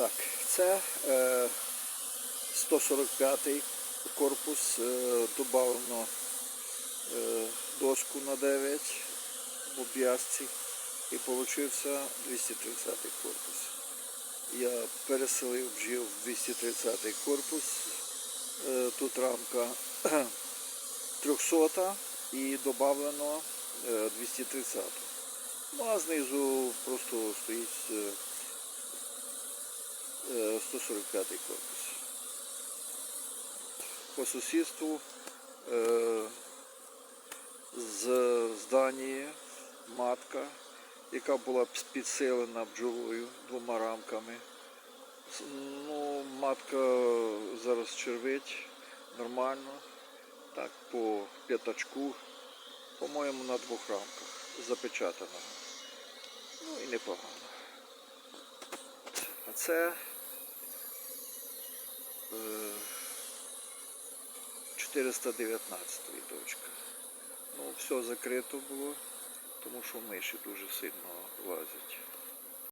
Так, це е, 145-й корпус, е, додавано е, на 9 в обв'язці і получився 230-й корпус. Я переселив бджіл в 230-й корпус. Е, тут рамка 300 і додавано 230. Ну а знизу просто стоїть е, е, 145 корпус. По сусідству е, з з матка, яка була підсилена бджолою двома рамками. Ну, матка зараз червить нормально, так, по п'ятачку, по-моєму, на двох рамках запечатаного. Ну і непогано. А це 419 дочка. Ну, все закрито було, тому що миші дуже сильно лазять.